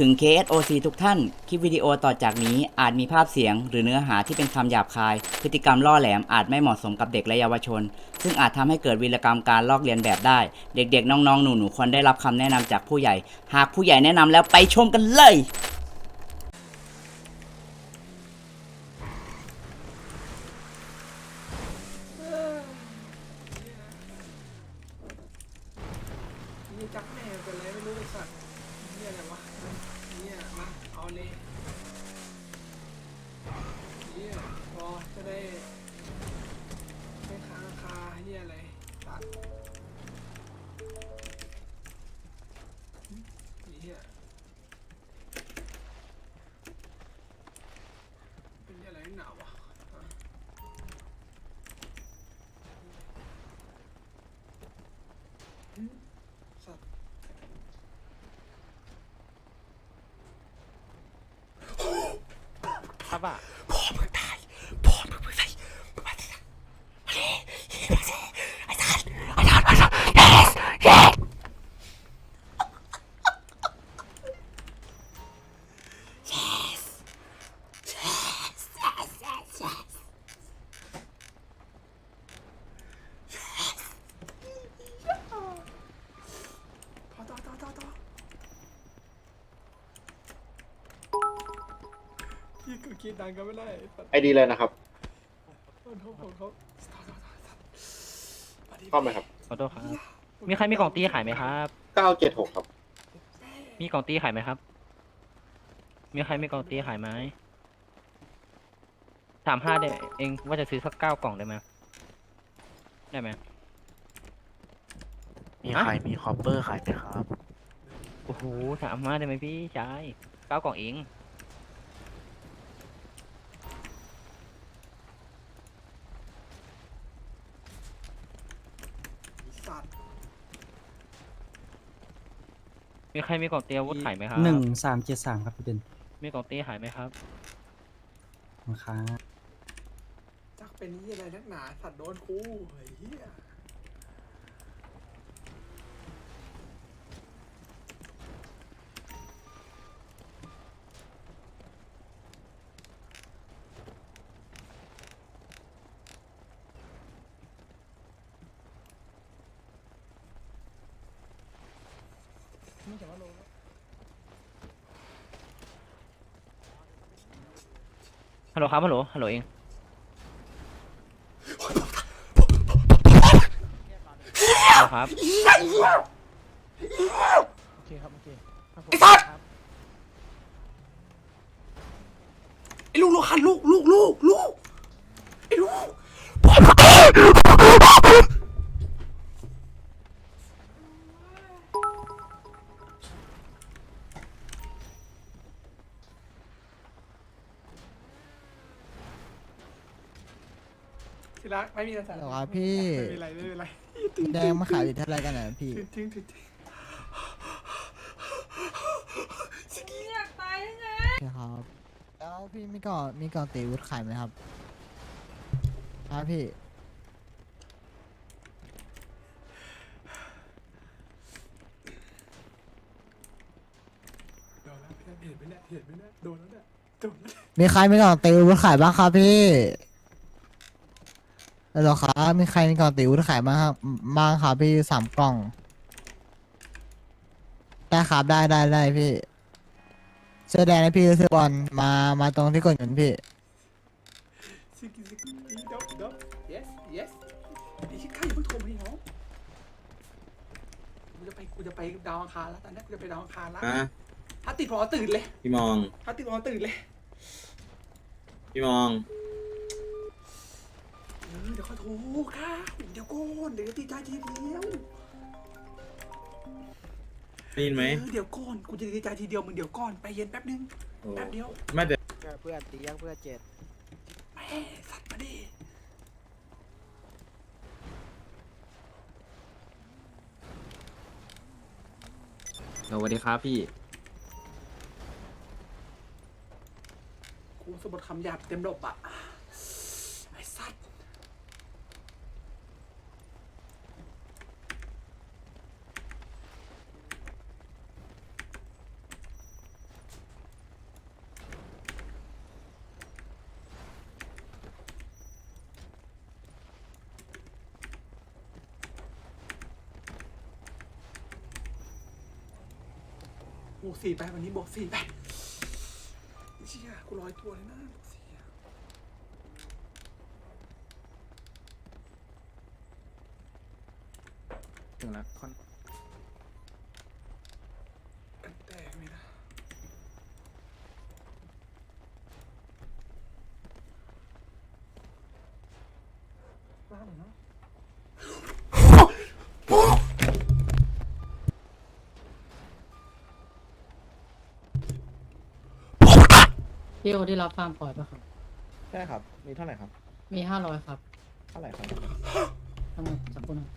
ถึง KSOC ทุกท่าน คลิปวิดีโอต่อจากนี้อาจมีภาพเสียง หรือเนื้อหาที่เป็นคำหยาบคาย พฤติกรรมล่อแหลมอาจไม่เหมาะสมกับเด็กและเยาวชน ซึ่งอาจทำให้เกิดวีรกรรมการลอกเลียนแบบได้ เด็กๆ น้องๆ หนูๆ ควรได้รับคำแนะนำจากผู้ใหญ่ หากผู้ใหญ่แนะนำแล้วไปชมกันเลย อะ ต่อต่อต่อต่อต่อ ยี่กูคิดดังก็ไม่ได้สัตว์ไอดีเลยนะครับคนเขาของเขาเข้าไหมครับ ขอโทษครับ มีใครมีกล่องตีขายไหมครับ 976 ครับ มีกล่องตีขายไหมครับ มีใครมีกล่องตีขายไหมสามห้าได้เองว่าจะซื้อสักเก้ากล่องได้ไหมได้ไหม มีฮะ ใครมีคอปเปอร์ขายไหมครับ โอ้โหสามห้าได้ไหมพี่ชายเก้ากล่องเอง สัตว์ มีใครมีกล่องตีอาวุธขายไหมครับหนึ่งสามเจ็ดสามครับพี่เด่นมีกล่องตีขายไหมครับของค้างจักเป็นยี่อะไรนักหนาสัตว์โดนคู่เฮ้ยเฮัลโหลครับฮัลโหลฮัลโหลเองฮัลโหลครับไอ้ลูกลูกหันลูกลูกลูกลูกไอ้ลูก ทีละไม่มีอะไรเหรอครับพี่ ไม่มีอะไรไม่มีอะไรแดงมาขายอยู่เท่าไรกันอะพี่ ถึงถึงถึงถึงพี่ครับ แล้วพี่มีก่อนมีก่อนตีวุฒขายไหมครับครับพี่ โดนแล้วเห็นไหมเนี่ยเห็นไหมเนี่ยโดนแล้วเนี่ยโดนแล้วเนี่ยมีใครมีก่อนตีวุฒขายบ้างครับพี่ แล้วเหรอครับมีใครมีก่อนตีวุฒขายบ้างครับบ้างครับพี่สามกล่อง ได้ครับได้ได้ได้พี่เสื้อแดงนะพี่เสื้อบอลมามาตรงที่กดเงินพี่ ซิกิซิกิเดี๋ยวเดี๋ยว yes yes ไอ้ชิคก้าอย่าเพิ่งโทรมาดิน้องกูจะไปกูจะไปดาวอังคารแล้วตอนนี้กูจะไปดาวอังคารแล้วอะถ้าติดผมเอาตื่นเลยพี่มอง ถ้าติดผมเอาตื่นเลย พี่มองเออเดี๋ยวค่อยโทรค่ะเดี๋ยวก่อนเดี๋ยวตีใจทีเดียวได้ยินไหมเออเดี๋ยวก่อนกูจะตีใจทีเดียวมึงเดี๋ยวก่อนไปเย็นแป๊บนึงโอ้แป๊บเดียวไม่แต่เพื่อนตียังเพื่อนเจ็ดแม่สัตว์มาดิสวัสดีครับพี่ กูสะบัดคำหยาบเต็มระบบอะไอ้สัตว์ วกสี่ไปวันนี้บวกสี่ไปเชี่ยกูร้อยตัวเลยนะบวกสี่ถึงแล้วค่อนแตกเลยนะบ้าเหรอเนาะ พี่โอที่รับฟาร์มปล่อยปะครับ ใช่ครับ มีเท่าไหร่ครับ มีห้าร้อยครับเท่าไหร่ครับทั้งหมดสักคนง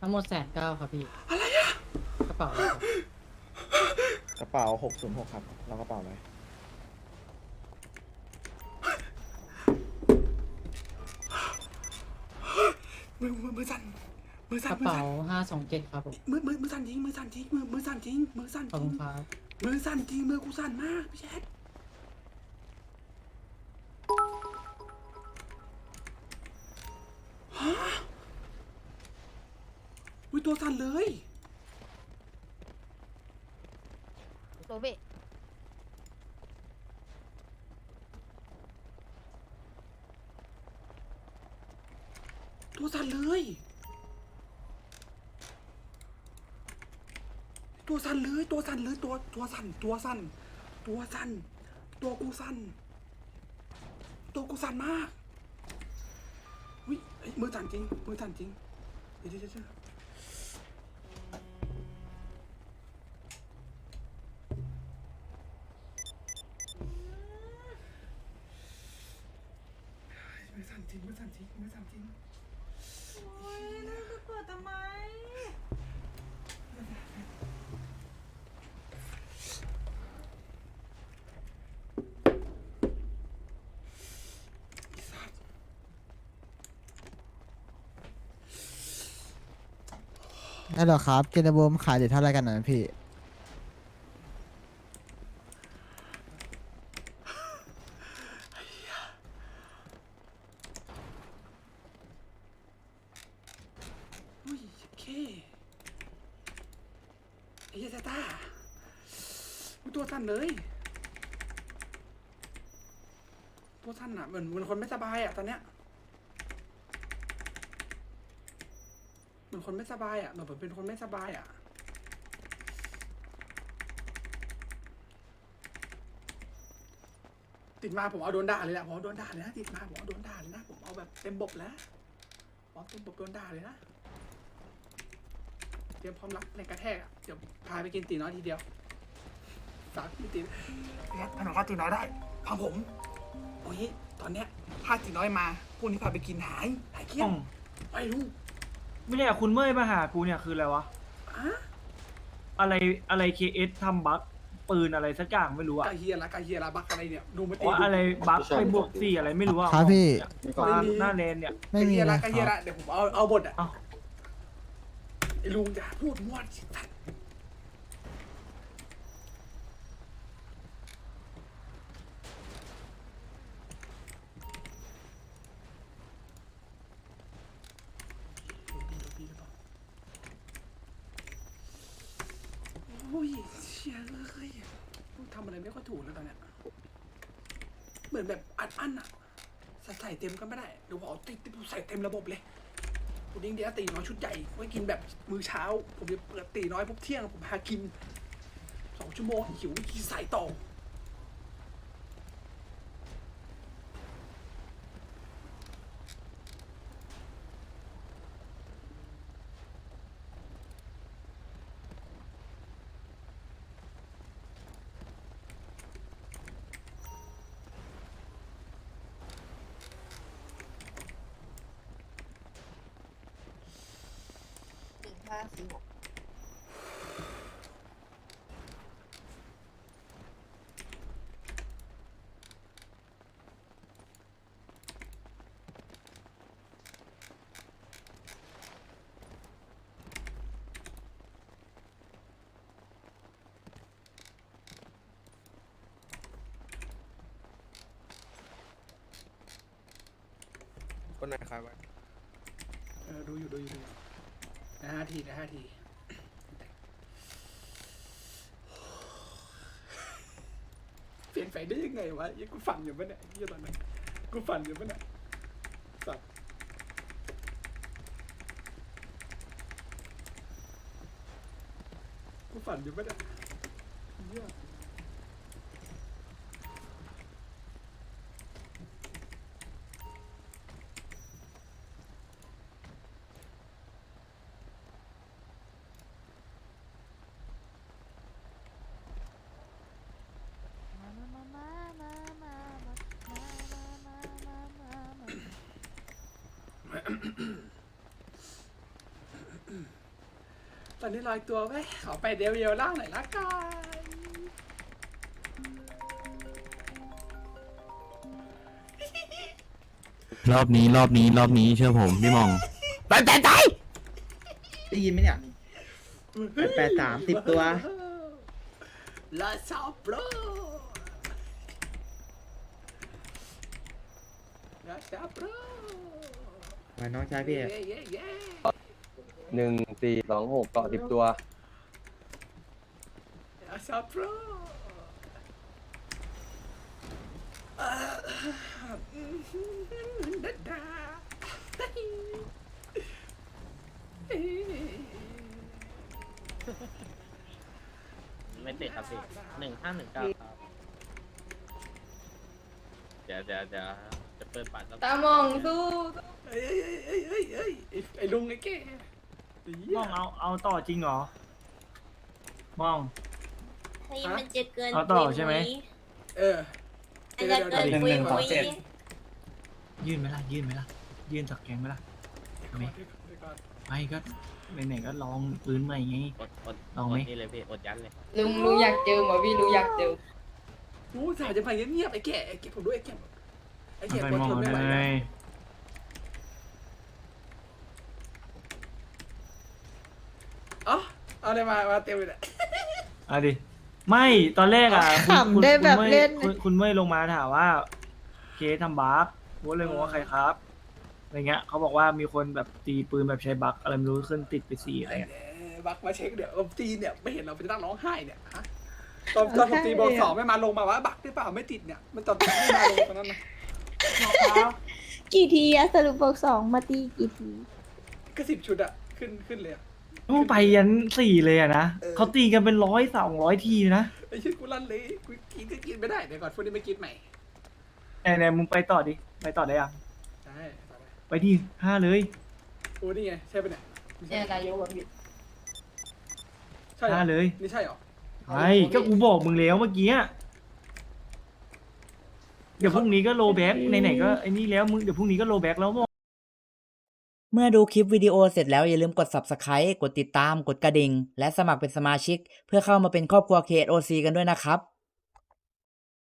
ทั้งหมดแสนเก้าครับพี่ อะไรอะกระเป๋าอะไรครับกระเป๋าหกศูนย์หกครับเรากระเป๋าอะไรมือมือมือสั่น มือกสั่นระมือเป๋าสั่นห้าสองเจ็ดครับผมมือมือมือสั่นจริงมือสั่นจริงมือมือสั่นจริงมือสั่นขอบจริคุงณครับมือสั่นจริงมือกูสั่นมากพี่แจ๊คฮะอุ้ยตัวสั่นเลยตัวเบะตัวสั่นเลย ตัวสั่นเลยตัวสั่นเลยตัวตัวสั่นตัวสั่นตัวสั่นตัวกูสั่นตัวกูสั่นมากวิมือสั่นจริงมือสั่นจริงเดี๋ยวเดี๋ยวเดี๋ยวมือสั่นจริงมือสั่นจริงมือสั่นจริงเปิดทำไม ได้หรอครับเกนบูมขายเดี๋ยวเท่าไรกันนะพี่ อุ้ยเคไอ้เหี้ยซาต้าอุ๊ยตัวสั่นเลย ตัวสั่นอะเหมือนเหมือนคนไม่สบายอะตอนเนี้ย เห มือนคนไม่สบายอะเหมือนเป็นคนไม่สบายอะติดมาผมเอาโดนด่าเลยแหละผมเอาโดนด่าเลยนะติดมาผมเอาโดนด่าเลยนะผมเอาแบบเต็มบบแล้วผมเอาเต็มบบโดนด่าเลยนะเตรียมพร้อมรับแรงกระแทกอะเดี๋ยวพาไปกินตีน้อยทีเดียวฝากพี่ตีพี่แอดพาหนูว่าตีน้อยได้พาผมโอ้ยตอนเนี้ยถ้าตีน้อยมาพวกนี้พาไปกินหายหายเกลี้ยงไปลูก ไม่เนี่ยคุณเมื่อยมาหากูเนี่ยคืออะไรวะอะอะไรอะไรเคเอสทำบัคปืนอะไรสักอย่างไม่รู้อะกาเฮียละกาเฮียละบักอะไรเนี่ยดูมาตีว่าอะไรบัคไปบวกสี่อะไรไม่รู้อะครับพี่มาหน้าเลนเนี่ย ไม่มีกาเฮียเลละยกาคเฮียรัละบเดี๋ยวผมเอาเอาบทอะเอ้าไอ้ลุงอย่าพูดมั่วสิสัตว์โอ้ยเชี่ยเอ้ยทำอะไรไม่ค่อยถูกแล้วตอนเนี้ยเหมือนแบบอัดอั้นอะใส่ใส่เต็มก็ไม่ได้เดี๋ยวผมเอาติดใส่เต็มระบบเลยวันนี้เดี๋ยวตีน้อยชุดใหญ่ไว้กินแบบมื้อเช้า ผมจะเปิดตีน้อยปุ๊บเที่ยงผมหากินสองชั่วโมงหิวกินสายต่อ้าสี่หกคนไหนขายไว้ดูอยู่ดูอยู่ดูอยู่ นะห้าทีนะห้าทีเปลี่ยนไฟได้ยังไงวะยังกูฝันอยู่ปะเนี่ยยี่ตอนนั้นกูฝันอยู่ปะเนี่ยสัตว์กูฝันอยู่ปะเนี่ยเยี่ย ตอนนี้ลอยตัวไว้ยขอไปเดียวเดียวล่างหน่อยละกันรอบนี้รอบนี้รอบนี้เชื่อผมพี่มองได้ยินไหมเนี่ยแปดแปดสามสิบตัว ลาซาโปรลาซาโปร มาน้องชายพี่เย้เย้เย้หนึ่งสี่สองหกเกาะสิบตัวลาซาโปรดัดดาไม่ติดครับพี่หนึ่งห้าหนึ่งเก้าครับเดี๋ยวเดี๋ยวเดี๋ยว จะเปิดปัดแล้วตามองสู้เอ้ยเอ้ยเอ้ยเอ้ยเอ้ยไอ้ลุงไอ้แกไอ้เหี้ยมองเอาเอาต่อจริงเหรอมอง เฮ้ยมันจะเกินเอาต่อใช่ไหม เออมันจะเกินคุยคุยยื่นไหมล่ะยื่นไหมล่ะยื่นจากแกงไหมล่ะไม่ไม่ก็ไหนๆก็ลองปืนใหม่ไง อดอดลองไหม นี่เลยพี่อดยันเลยลุงลุงอยากเจอหมอพี่ลุงอยากเจอกูสาจะไปเงียบๆไอ้แก่ไอ้แก่ผมด้วยไอ้แก่ ไอ้แก่ไปปวดมองทนไม่ไหวเลแล้วยเอ๋อเอาอะไรมามาเต็มเลยเนี่ยเอาดิ ไม่ตอนแรกอะคุณขำได้แบบคุณเล่น คุณคุณเมื่อยลงมาถามว่าเคสทำบั๊กผมก็เลยงงว่าใครครับอะไรเงี้ยเขาบอกว่ามีคนแบบตีปืนแบบใช้บั๊กอะไรไม่รู้ขึ้นติดไปสี่อะไรเงี้ย เออบักมาเช็คเดี๋ยวผมตีเนี่ยไม่เห็นเราไปนั่งร้องไห้เนี่ยฮะตอนตอนผมตีบอลสองไม่มาลงมาว่าบักได้เปล่าไม่ติดเนี่ยมันตอนตีไม่มาลงตอนนั้นนะ กี่ทีอะสรุปบอกสองมาตีกี่ที ก็สิบชุดอะขึ้นขึ้นเลยอะต้องไปยันสี่เลยอะนะเออเขาตีกันเป็นร้อยสองร้อยทีนะไอ้ชื่อกูลั่นเลยกูกินก็กินไม่ได้เดี๋ยวก่อนพวกนี้ไม่กินใหม่ไหนไหนมึงไปต่อดิไปต่อได้ยังใช่ต่อไปไปดิห้าเลยโอ้นี่ไงใช่ปะเนี่ยไม่ใช่เนี่ยนายกแบบนี้ใช่เหรห้าอเลย นี่ใช่เหรอไอ้ก็กูบอกมึงแล้วเมื่อกี้อะเดี๋ยวพรุ่งนี้ก็โลแบ็กไหนๆก็ไอ้นี่แล้วมึงเดี๋ยวพรุ่งนี้ก็โลแบ็กแล้วมเมื่อดูคลิปวิดีโอเสร็จแล้วอย่าลืมกด Subscribe กดติดตาม กดกระดิ่ง และสมัครเป็นสมาชิก เพื่อเข้ามาเป็นครอบครัว KOC กันด้วยนะครับ